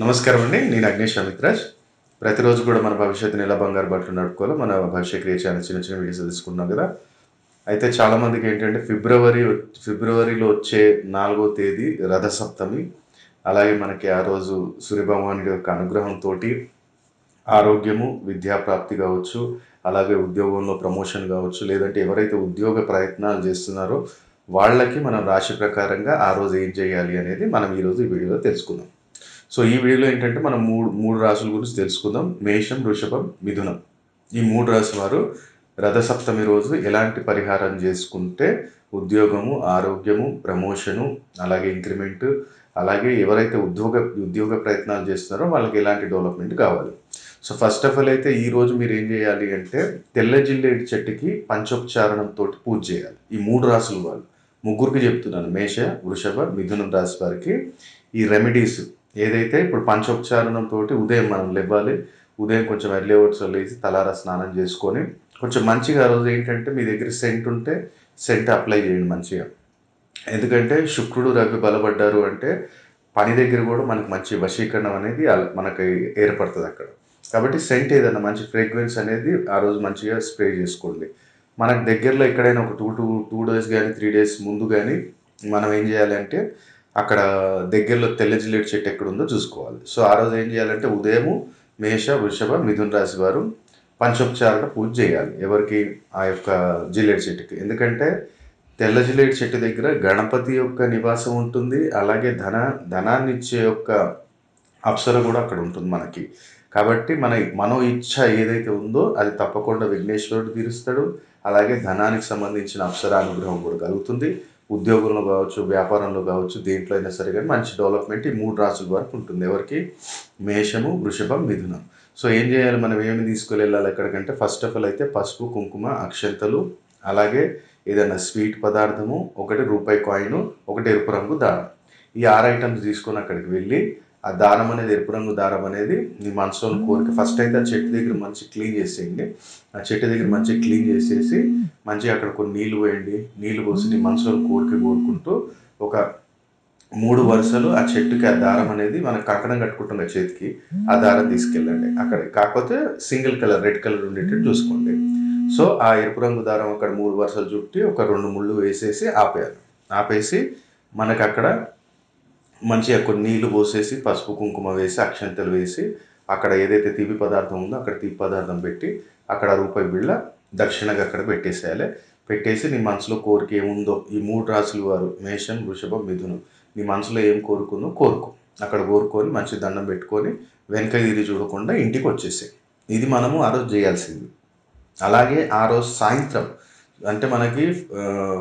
నమస్కారం అండి. నేను అగ్నేష్ అమిత్రాజ్. ప్రతిరోజు కూడా మన భవిష్యత్తుని ఎలా బంగారు బట్టలు నడుపుకోవాలో మన భవిష్య క్రియ ఛానల్ చిన్న చిన్న వీడియోస్ తీసుకున్నాం కదా. అయితే చాలామందికి ఏంటంటే ఫిబ్రవరి ఫిబ్రవరిలో వచ్చే నాలుగో తేదీ రథసప్తమి. అలాగే మనకి ఆ రోజు సూర్యభగవానుడి యొక్క అనుగ్రహంతో ఆరోగ్యము విద్యాప్రాప్తి కావచ్చు అలాగే ఉద్యోగంలో ప్రమోషన్ కావచ్చు లేదంటే ఎవరైతే ఉద్యోగ ప్రయత్నాలు చేస్తున్నారో వాళ్ళకి మనం రాశి ప్రకారంగా ఆ రోజు ఏం చేయాలి అనేది మనం ఈరోజు ఈ వీడియోలో తెలుసుకుందాం. సో ఈ వీడియోలో ఏంటంటే మనం మూడు మూడు రాసుల గురించి తెలుసుకుందాం. మేషం వృషభం మిథునం. ఈ మూడు రాశి వారు రథసప్తమి రోజు ఎలాంటి పరిహారం చేసుకుంటే ఉద్యోగము ఆరోగ్యము ప్రమోషను అలాగే ఇంక్రిమెంట్ అలాగే ఎవరైతే ఉద్యోగ ఉద్యోగ ప్రయత్నాలు చేస్తున్నారో వాళ్ళకి ఎలాంటి డెవలప్మెంట్ కావాలి. సో ఫస్ట్ ఆఫ్ ఆల్ అయితే ఈ రోజు మీరు ఏం చేయాలి అంటే తెల్ల జిల్లేడు చెట్టుకి పంచోపచారణంతో పూజ చేయాలి. ఈ మూడు రాసులు వాళ్ళు ముగ్గురికి చెప్తున్నాను. మేష వృషభ మిథునం రాశి వారికి ఈ రెమెడీస్ ఏదైతే ఇప్పుడు పంచోపచారణంతో ఉదయం మనం లేవాలి ఉదయం కొంచెం ఎర్లీ అవర్స్ లేచి తలారా స్నానం చేసుకొని కొంచెం మంచిగా ఆ రోజు ఏంటంటే మీ దగ్గర సెంట్ ఉంటే సెంట్ అప్లై చేయండి మంచిగా. ఎందుకంటే శుక్రుడు రవి బలపడ్డారు అంటే పని దగ్గర కూడా మనకు మంచి వశీకరణం అనేది మనకి ఏర్పడుతుంది అక్కడ. కాబట్టి సెంట్ ఏదైనా మంచి ఫ్రేగ్రెన్స్ అనేది ఆ రోజు మంచిగా స్ప్రే చేసుకోండి. మనకు దగ్గరలో ఎక్కడైనా ఒక టూ టూ టూ డేస్ కానీ త్రీ డేస్ ముందు కానీ మనం ఏం చేయాలంటే అక్కడ దగ్గరలో తెల్ల జిల్లేడు చెట్టు ఎక్కడ ఉందో చూసుకోవాలి. సో ఆ రోజు ఏం చేయాలంటే ఉదయము మేష వృషభ మిథున్ రాశి వారు పంచోపచారణ పూజ చేయాలి. ఎవరికి? ఆ యొక్క జిల్లేడు చెట్టుకి. ఎందుకంటే తెల్ల జిల్లేడు చెట్టు దగ్గర గణపతి యొక్క నివాసం ఉంటుంది. అలాగే ధన ధనాన్ని ఇచ్చే యొక్క అప్సర కూడా అక్కడ ఉంటుంది మనకి. కాబట్టి మన మనో ఇచ్ఛ ఏదైతే ఉందో అది తప్పకుండా విఘ్నేశ్వరుడు తీరుస్తాడు. అలాగే ధనానికి సంబంధించిన అప్సర అనుగ్రహం కూడా కలుగుతుంది. ఉద్యోగంలో కావచ్చు వ్యాపారంలో కావచ్చు దేంట్లో అయినా సరే కానీ మంచి డెవలప్మెంట్ ఈ మూడు రాసుల వరకు ఉంటుంది. ఎవరికి? మేషము వృషభం మిథునం. సో ఏం చేయాలి? మనం ఏమి తీసుకుని వెళ్ళాలి ఎక్కడికంటే ఫస్ట్ ఆఫ్ ఆల్ అయితే పసుపు కుంకుమ అక్షంతలు అలాగే ఏదైనా స్వీట్ పదార్థము ఒకటి రూపాయి కాయిన్ ఒకటి ఎరుపు రంగు దారం. ఈ ఆరు ఐటమ్స్ తీసుకొని అక్కడికి వెళ్ళి ఆ దారం అనేది ఎరుపు రంగు దారం అనేది నీ మనసులో కోరిక. ఫస్ట్ అయితే ఆ చెట్టు దగ్గర మంచి క్లీన్ చేసేయండి. ఆ చెట్టు దగ్గర మంచిగా క్లీన్ చేసేసి మంచిగా అక్కడ కొన్ని నీళ్ళు పోయండి. నీళ్ళు పోసి నీ మనసులో కోరిక కోరుకుంటూ ఒక మూడు వరుసలు ఆ చెట్టుకి ఆ దారం అనేది మనం కంకణం కట్టుకుంటాం కదా చేతికి ఆ దారం తీసుకెళ్ళండి. అక్కడ కాకపోతే సింగిల్ కలర్ రెడ్ కలర్ ఉండేటట్టు చూసుకోండి. సో ఆ ఎరుపు రంగు దారం అక్కడ మూడు వరుసలు చుట్టి ఒక రెండు ముళ్ళు వేసేసి ఆపేయాలి. ఆపేసి మనకు అక్కడ మంచిగా కొన్ని నీళ్ళు పోసేసి పసుపు కుంకుమ వేసి అక్షంతలు వేసి అక్కడ ఏదైతే తీపి పదార్థం ఉందో అక్కడ తీపి పదార్థం పెట్టి అక్కడ రూపాయి బిళ్ళ దక్షిణగా అక్కడ పెట్టేసేయాలి. పెట్టేసి నీ మనసులో కోరిక ఏముందో ఈ మూడు రాసులు వారు మేషం వృషభం మిథునం నీ మనసులో ఏం కోరుకుందో కోరుకో. అక్కడ కోరుకొని మంచి దండం పెట్టుకొని వెనక తిరిగి చూడకుండా ఇంటికి వచ్చేసాయి. ఇది మనము ఆ రోజు చేయాల్సింది. అలాగే ఆ రోజు సాయంత్రం అంటే మనకి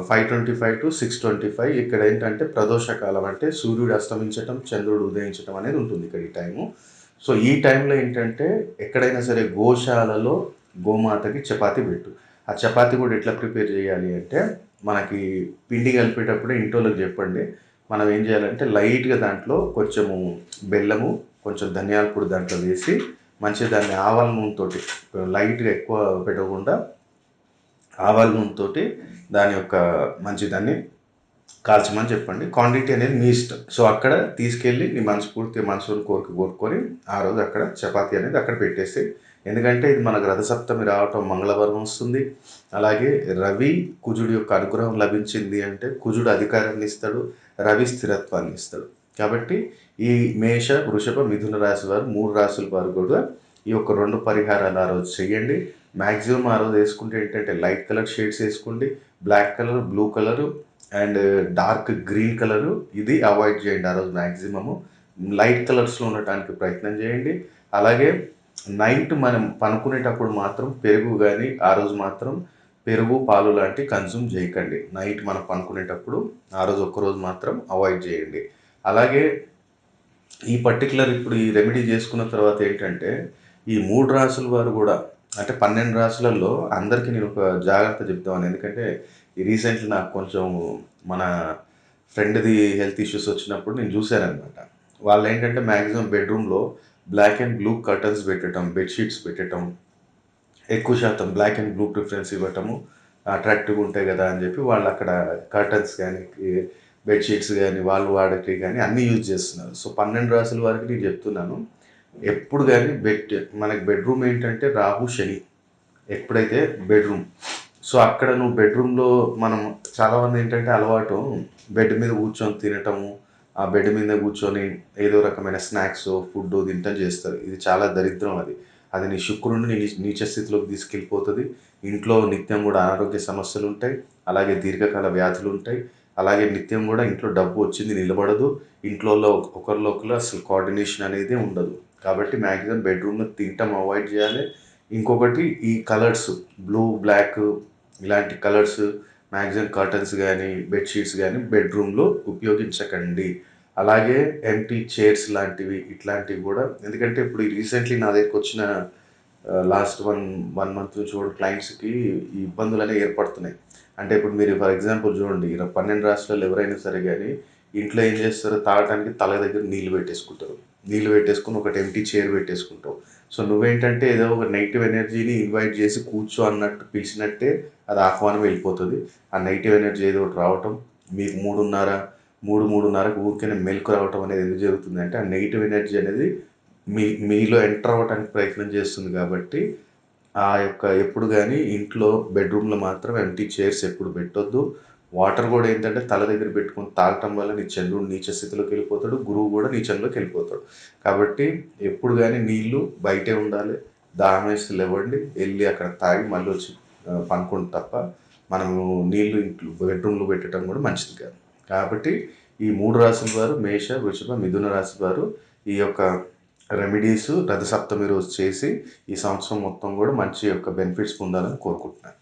five twenty five to six twenty five ఇక్కడ ఏంటంటే ప్రదోషకాలం అంటే సూర్యుడు అస్తమించటం చంద్రుడు ఉదయించటం అనేది ఉంటుంది ఇక్కడ ఈ టైము సో ఈ టైంలో ఏంటంటే ఎక్కడైనా సరే గోశాలలో గోమాతకి చపాతి పెట్టు. ఆ చపాతి కూడా ఎట్లా ప్రిపేర్ చేయాలి అంటే మనకి పిండి కలిపేటప్పుడు ఇంట్లోకి చెప్పండి. మనం ఏం చేయాలంటే లైట్గా దాంట్లో కొంచెము బెల్లము కొంచెం ధనియాల పొడి దాంట్లో వేసి మంచిగా దాన్ని ఆవాల నూనెతోటి లైట్గా ఎక్కువ పెట్టకుండా ఆవాల నూనెతోటి దాని యొక్క మంచిదాన్ని కాల్చమని చెప్పండి. క్వాంటిటీ అనేది మీ ఇష్టం. సో అక్కడ తీసుకెళ్ళి నీ మనస్ఫూర్తి మనసుని కోరిక కోరుకొని ఆ రోజు అక్కడ చపాతీ అనేది అక్కడ పెట్టేసి ఎందుకంటే ఇది మనకు రథసప్తమి రావటం మంగళవారం వస్తుంది. అలాగే రవి కుజుడి యొక్క అనుగ్రహం లభించింది అంటే కుజుడు అధికారాన్ని ఇస్తాడు రవి స్థిరత్వాన్ని ఇస్తాడు. కాబట్టి ఈ మేష వృషభ మిథున రాశి వారు మూడు రాశుల వారు కూడా ఈ యొక్క రెండు పరిహారాలు ఆ రోజు చేయండి. మ్యాక్సిమం ఆ రోజు వేసుకుంటే ఏంటంటే లైట్ కలర్ షేడ్స్ వేసుకోండి black colour blue colour and dark green colour. ఇది అవాయిడ్ చేయండి ఆ రోజు మ్యాక్సిమము లైట్ కలర్స్లో ఉండటానికి ప్రయత్నం చేయండి. అలాగే నైట్ మనం పనుకునేటప్పుడు మాత్రం పెరుగు కానీ ఆ రోజు మాత్రం పెరుగు పాలు లాంటి కన్జ్యూమ్ చేయకండి. నైట్ మనం పనుకునేటప్పుడు ఆ రోజు ఒక్కరోజు మాత్రం అవాయిడ్ చేయండి. అలాగే ఈ పర్టికులర్ ఇప్పుడు ఈ రెమెడీ చేసుకున్న తర్వాత ఏంటంటే ఈ మూడు రాసుల వారు కూడా అంటే పన్నెండు రాసులలో అందరికీ నేను ఒక జాగ్రత్త చెప్తాను ఎందుకంటే ఈ రీసెంట్లీ నాకు కొంచెం మన ఫ్రెండ్ది హెల్త్ ఇష్యూస్ వచ్చినప్పుడు నేను చూశానమాట వాళ్ళు ఏంటంటే మ్యాక్సిమం బెడ్రూమ్లో బ్లాక్ అండ్ బ్లూ కర్టన్స్ పెట్టడం బెడ్షీట్స్ పెట్టడం ఎక్కువ శాతం బ్లాక్ అండ్ బ్లూ ప్రిఫరెన్స్ ఇవ్వటము అట్రాక్టివ్గా ఉంటాయి కదా అని చెప్పి వాళ్ళు అక్కడ కర్టన్స్ కానీ బెడ్షీట్స్ కానీ వాళ్ళు వాడేటివి కానీ అన్నీ యూజ్ చేస్తున్నారు. సో పన్నెండు రాసుల వరకు నేను చెప్తున్నాను. ఎప్పుడు కానీ బెడ్ మనకి బెడ్రూమ్ ఏంటంటే రాహు శని. ఎప్పుడైతే బెడ్రూమ్. సో అక్కడ నువ్వు బెడ్రూమ్లో మనం చాలా మంది ఏంటంటే అలవాటు బెడ్ మీద కూర్చొని తినటము ఆ బెడ్ మీద కూర్చొని ఏదో రకమైన స్నాక్స్ ఫుడ్ తింటం చేస్తారు. ఇది చాలా దరిద్రం అది. అది నీ శుక్రుడిని నీచ స్థితిలోకి తీసుకెళ్ళిపోతుంది. ఇంట్లో నిత్యం కూడా అనారోగ్య సమస్యలు ఉంటాయి. అలాగే దీర్ఘకాల వ్యాధులు ఉంటాయి. అలాగే నిత్యం కూడా ఇంట్లో డబ్బు వచ్చింది నిలబడదు. ఇంట్లో ఒకరిలో ఒకరు అసలు కోఆర్డినేషన్ అనేది ఉండదు. కాబట్టి మ్యాక్సిమం బెడ్రూమ్లో తినటం అవాయిడ్ చేయాలి. ఇంకొకటి ఈ కలర్స్ బ్లూ బ్లాక్ ఇలాంటి కలర్స్ మ్యాక్సిమం కర్టన్స్ కానీ బెడ్షీట్స్ కానీ బెడ్రూమ్లో ఉపయోగించకండి. అలాగే ఎంటీ చైర్స్ లాంటివి ఇట్లాంటివి కూడా. ఎందుకంటే ఇప్పుడు రీసెంట్లీ నా దగ్గరికి వచ్చిన లాస్ట్ వన్ వన్ మంత్ చూడు క్లయింట్స్కి ఈ ఇబ్బందులు అనేవి ఏర్పడుతున్నాయి. అంటే ఇప్పుడు మీరు ఫర్ ఎగ్జాంపుల్ చూడండి పన్నెండు రాష్ట్రాలు ఎవరైనా సరే కానీ ఇంట్లో ఏం చేస్తారు? తాగడానికి తల దగ్గర నీళ్ళు పెట్టేసుకుంటారు. నీళ్ళు పెట్టేసుకుని ఒకటి ఎంటీ చైర్ పెట్టేసుకుంటావు. సో నువ్వేంటంటే ఏదో ఒక నెగిటివ్ ఎనర్జీని ఇన్వైట్ చేసి కూర్చో అన్నట్టు పిలిచినట్టే అది ఆహ్వానం వెళ్ళిపోతుంది. ఆ నెగిటివ్ ఎనర్జీ ఏదో ఒకటి రావటం మీకు మూడున్నర మూడు మూడున్నరకు ఊరికే మెలకు రావటం అనేది ఎందుకు జరుగుతుంది అంటే ఆ నెగిటివ్ ఎనర్జీ అనేది మీ మీలో ఎంటర్ అవ్వడానికి ప్రయత్నం చేస్తుంది కాబట్టి ఆ యొక్క ఎప్పుడు కానీ ఇంట్లో బెడ్రూమ్లో మాత్రం ఎంటీ చైర్స్ ఎప్పుడు పెట్టొద్దు. వాటర్ కూడా ఏంటంటే తల దగ్గర పెట్టుకొని తాగటం వల్ల నీ చంద్రుడు నీచ స్థితిలోకి వెళ్ళిపోతాడు గురువు కూడా నీచంలోకి వెళ్ళిపోతాడు. కాబట్టి ఎప్పుడు కానీ నీళ్ళు బయటే ఉండాలి దాహం లేవండి వెళ్ళి అక్కడ తాగి మళ్ళీ వచ్చి పనుకోండి తప్ప మనము నీళ్ళు ఇంట్లో బెడ్రూమ్లో పెట్టడం కూడా మంచిది కాదు. కాబట్టి ఈ మూడు రాశుల వారు మేష వృషభ మిథున రాశి వారు ఈ యొక్క రెమెడీస్ రథసప్తమి రోజు చేసి ఈ సంవత్సరం మొత్తం కూడా మంచి యొక్క బెనిఫిట్స్ పొందాలని కోరుకుంటున్నాను.